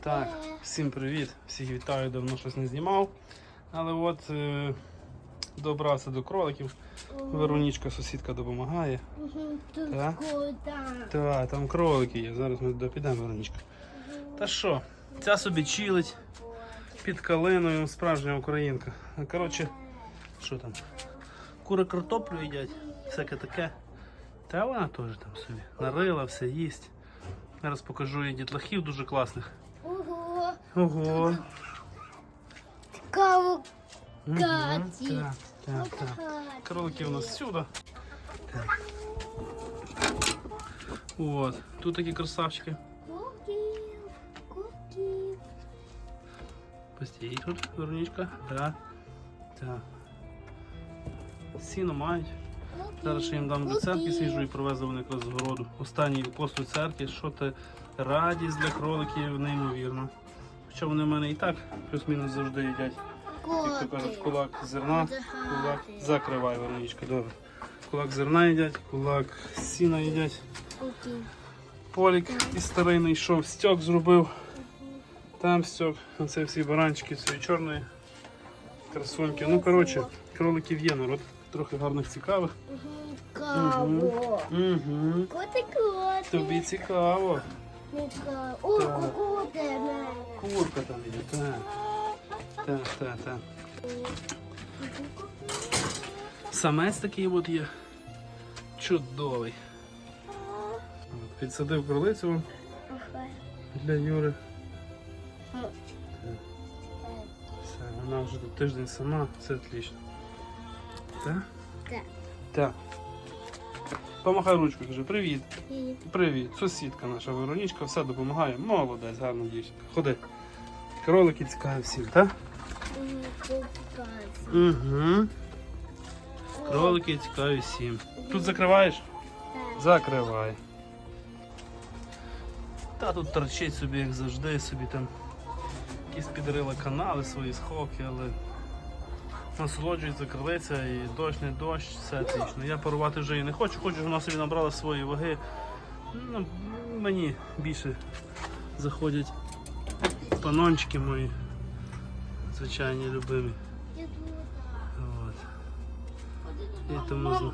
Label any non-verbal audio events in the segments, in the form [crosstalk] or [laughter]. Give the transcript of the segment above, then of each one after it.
Так, всім привіт! Всіх вітаю, давно щось не знімав. Але от е, добрався до кроликів. Веронічка, сусідка, допомагає. Так. Та, там кролики є. Зараз ми туди підемо, Веронічка. Та що, ця собі чилить під калиною, справжня українка. Коротше, що там? Кури картоплю їдять, всяке таке. Та вона теж там собі нарила, все їсть. Зараз покажу їй дітлахів дуже класних. Ого, цікаво. Каті. Так, так, так. Кролики у нас всюди. Так. От. Тут такі красавчики. Куків, куків. Постій тут, Веронічка. Так. Так. Сіно мають. Зараз ще їм дам до церкви свіжу і привезли вони якраз з городу. Останній пост у церкві, що це радість для кроликів, неймовірно. Хоча вони в мене і так плюс-мінус завжди їдять. Як то кажуть, кулак зерна, кулак закривай, Веронічка, добре. Кулак зерна їдять, кулак сіна їдять. Полік із старий йшов, стьок зробив. Там стьок, оце всі баранчики цієї чорної красуньки. Ну, коротше, кроликів є народ, трохи гарних цікавих. Угу. Котик, котик. Тобі цікаво. О, Так. Курка там є, так. Так, так, так. Самець такий от є. Чудовий. Підсадив кролицю для Юри. Все, вона вже тут тиждень сама, все отлично. Так? Так. Так. Помахай ручку, каже, привіт. І Привіт, сусідка наша Веронічка, все допомагає. Молодець, гарна дівчинка. Ходи. Кролики цікаві всім, так? Угу. Кролики цікаві всім. Тут закриваєш? Закривай. Та тут торчить собі, як завжди, собі там якісь підрили канали, свої сховки, але насолоджується крилиця і дощ, не дощ, все отлично. Я парувати вже і не хочу, хочу, щоб вона собі набрала свої ваги. Ну, мені більше заходять панончики мої, звичайні любимі. От. І тому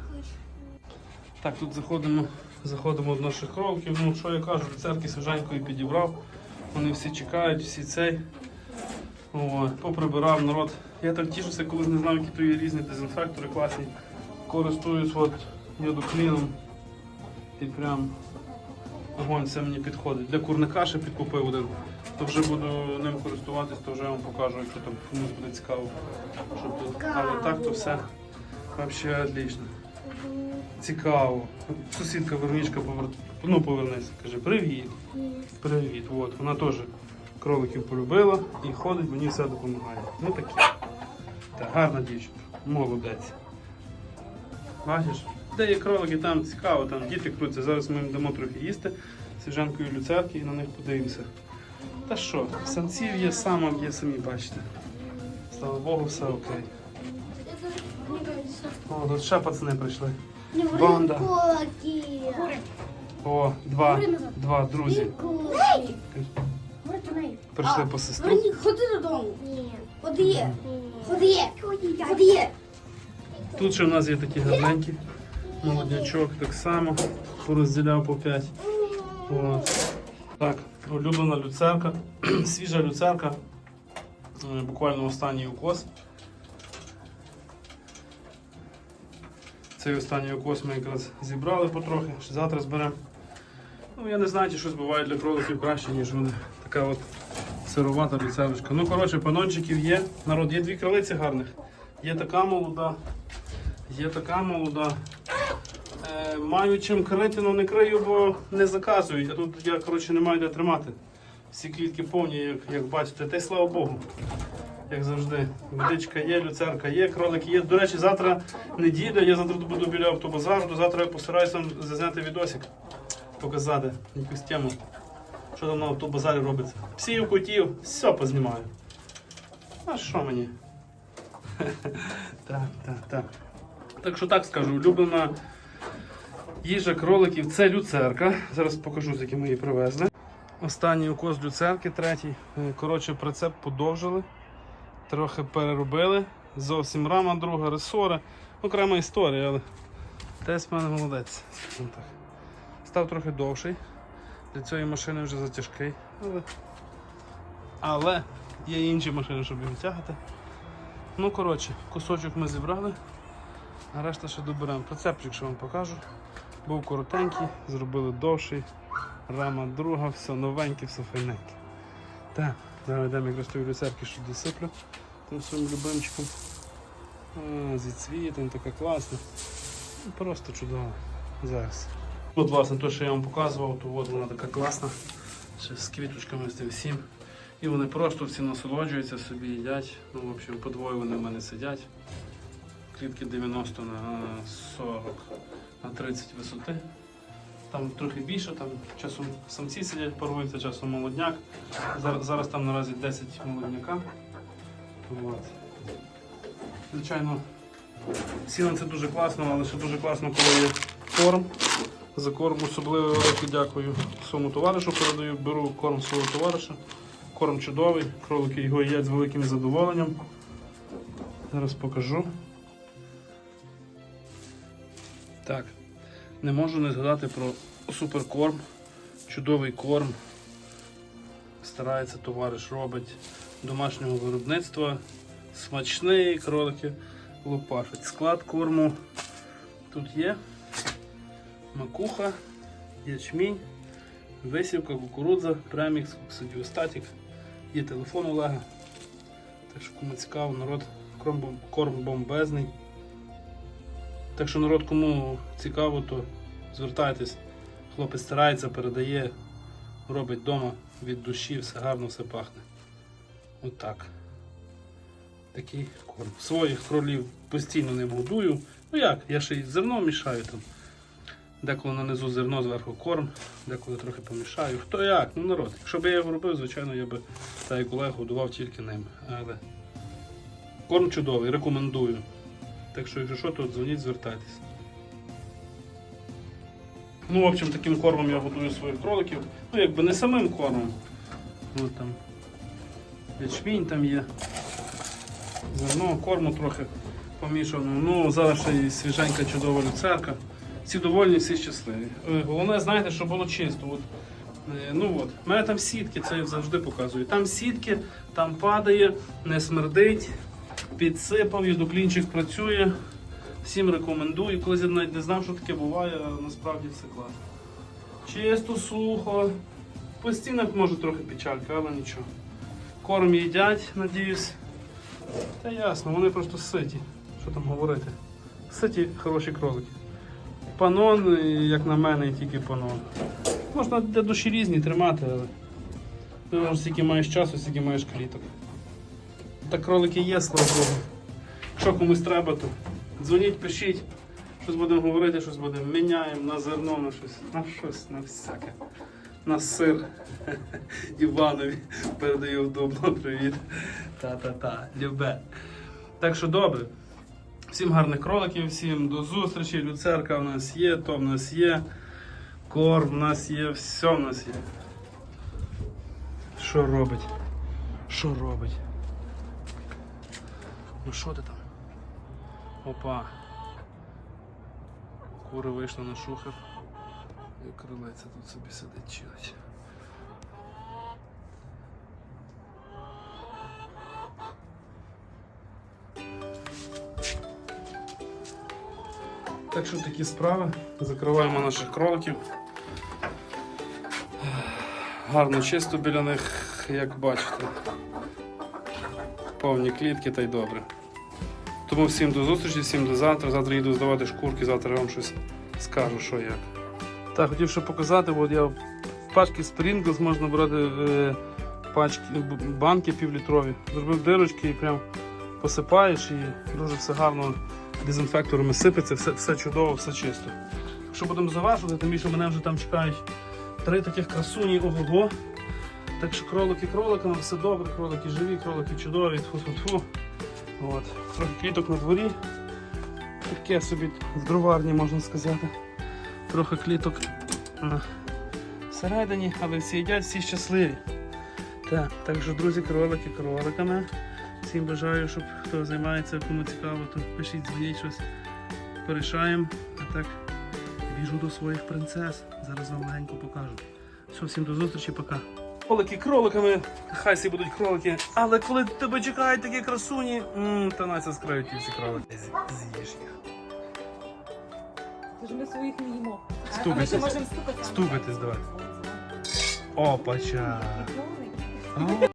Так, тут заходимо, заходимо до наших кроликів. Ну, що я кажу, до церкви свіженькою підібрав. Вони всі чекають, всі цей. О, поприбирав народ. Я так тішуся, коли не знав, які то є різні дезінфектори класні. Користуюсь от йодокліном. І прям огонь це мені підходить. Для курника ще підкупив один. То вже буду ним користуватись, то вже вам покажу, якщо там комусь буде цікаво. Щоб. Але так то все взагалі отлично. Цікаво. Сусідка Веронічка повер... ну, повернеться. Каже, привіт. Привіт. От, вона теж кроликів полюбила і ходить, мені все допомагає. Ну таке. Та гарна дівчинка, молодець. Бачиш? Де є кролики, там цікаво, там діти крутяться. Зараз ми їм дамо трохи їсти свіжанкою люцерки і на них подивимося. Та що, самців є, самок є, самі бачите. Слава Богу, все окей. О, тут ще пацани прийшли. Банда. О, два, два друзі. Кулаки. Прийшли по сестру. Ходи додому. Ні. Ходи Ходи. Ходи. Тут ще в нас є такі гарненькі. Молоднячок так само. Порозділяв по 5. От. Так, улюблена люцерка. [clears throat] Свіжа люцерка. Е, Буквально останній укос. Цей останній укос ми якраз зібрали потрохи, ще завтра зберемо. Ну, я не знаю, чи щось буває для кроликів краще, ніж вони. Така от сировата люцерочка. Ну, коротше, панончиків є. Народ, є дві кролиці гарних. Є така молода, є така молода. Е, маю чим крити, але не крию, бо не заказують. А тут я коротше, не маю де тримати. Всі клітки повні, як, як бачите. Та й слава Богу. Як завжди. Водичка є, люцерка є, кролики є. До речі, завтра неділя, я завтра буду біля автобазару, то завтра я постараюся зазняти відосик, показати якусь тему. Що там на автобазарі робиться. Псів, котів, все познімаю. А що мені? [laughs] Так, так, так. Так що так скажу, улюблена їжа кроликів це люцерка. Зараз покажу, з якими її привезли. Останній укос люцерки, третій. Е, Коротше, прицеп подовжили, трохи переробили. Зовсім рама друга, ресори. Окрема історія, але тесть в мене молодець. Став трохи довший. Для цієї машини вже затяжкий. Але, є інші машини, щоб його тягати. Ну, коротше, кусочок ми зібрали, а решта ще доберемо. Прицепчик, що вам покажу. Був коротенький, зробили довший. Рама друга, все новеньке, все файненьке. Так, зараз йдемо якраз тої люцерки, що досиплю тим своїм любимчиком. А, зі цвітом, така класна. Ну, Просто чудово. Зараз. От, власне, те, що я вам показував, то от вона така класна. Ще з квіточками з тим всім. І вони просто всі насолоджуються, собі їдять. Ну, в общем, по двоє вони в мене сидять. Клітки 90 на 40 на 30 висоти. Там трохи більше, там часом самці сидять, паруються, часом молодняк. Зараз, зараз там наразі 10 молодняка. От. Звичайно, сіно це дуже класно, але ще дуже класно, коли є корм. За корм особливо велике дякую своєму товаришу. Передаю, беру корм свого товариша. Корм чудовий, кролики його їдять з великим задоволенням. Зараз покажу. Так, не можу не згадати про суперкорм. Чудовий корм. Старається товариш робить домашнього виробництва. Смачний, кролики лопашать. Склад корму тут є. Макуха, ячмінь, висівка, кукурудза, премікс, коксидіостатік. Є телефон Олега. Так що кому цікаво, народ корм, бомбезний. Так що народ, кому цікаво, то звертайтесь. Хлопець старається, передає, робить вдома від душі, все гарно, все пахне. Отак. Такий корм. Своїх кролів постійно ним годую. Ну як, я ще й зерно мішаю там. Деколи нанизу зерно, зверху корм, деколи трохи помішаю. Хто як? Ну народ. Якщо б я його робив, звичайно, я би так як Олег годував тільки ним. Але корм чудовий, рекомендую. Так що, якщо що, то дзвоніть, звертайтесь. Ну, в общем, таким кормом я годую своїх кроликів. Ну, якби не самим кормом. От там ячмінь там є. Зерно, корму трохи помішано. Ну, зараз ще і свіженька чудова люцерка. Всі довольні, всі щасливі. Е, Головне, знаєте, щоб було чисто. От, е, ну от, в мене там сітки, це я завжди показую. Там сітки, там падає, не смердить, підсипав, юдоклінчик працює. Всім рекомендую. Колись я навіть не знав, що таке буває, а насправді все класно. Чисто, сухо. По стінах може трохи печалька, але нічого. Корм їдять, надіюсь. Та ясно, вони просто ситі. Що там говорити? Ситі хороші кролики. Панон, як на мене, тільки панон. Можна для душі різні тримати, але ти скільки маєш часу, скільки маєш кліток. Так кролики є, слава Богу. Якщо комусь треба, то дзвоніть, пишіть. Щось будемо говорити, щось будемо міняємо на зерно, на щось, на щось, на всяке. На сир [laughs] Іванові передаю в привіт. Та-та-та, любе. Так що добре. Всім гарних кроликів, всім до зустрічі. Люцерка в нас є, то в нас є. Корм в нас є, все в нас є. Що робить? Що робить? Ну що ти там? Опа. Кури вийшли на шухер. І крилиця тут собі сидить чилить. Так що такі справи. Закриваємо наших кроликів. Гарно чисто біля них, як бачите. Повні клітки та й добре. Тому всім до зустрічі, всім до завтра. Завтра їду здавати шкурки, завтра вам щось скажу, що як. Так, хотів ще показати, от я в пачки Sprinkles можна брати е, пачки, банки півлітрові. Зробив дирочки і прям посипаєш і дуже все гарно дезінфекторами сипеться, все, все чудово, все чисто. Якщо будемо завершувати, тим більше мене вже там чекають три таких красуні ого-го. Так що кролики кроликами, все добре, кролики живі, кролики чудові, тфу-тфу-тфу. От. Трохи квіток на дворі. Таке собі в дроварні можна сказати. Трохи кліток всередині, але всі їдять, всі щасливі. Так, так що, друзі, кролики кроликами. Всім бажаю, щоб хто займається, кому цікаво, то пишіть, дзвоніть щось. Порішаємо. А так біжу до своїх принцес. Зараз вам легенько покажу. Все, всім до зустрічі, пока. Кролики кроликами, хай всі будуть кролики, але коли тебе чекають такі красуні, м, та Настя скриють ті всі кролики. З'їж їх. Тож ми своїх не їмо. А ми Стукайтесь. ще можемо стукати. Стукайтесь, давай. Опача. Кролик. О,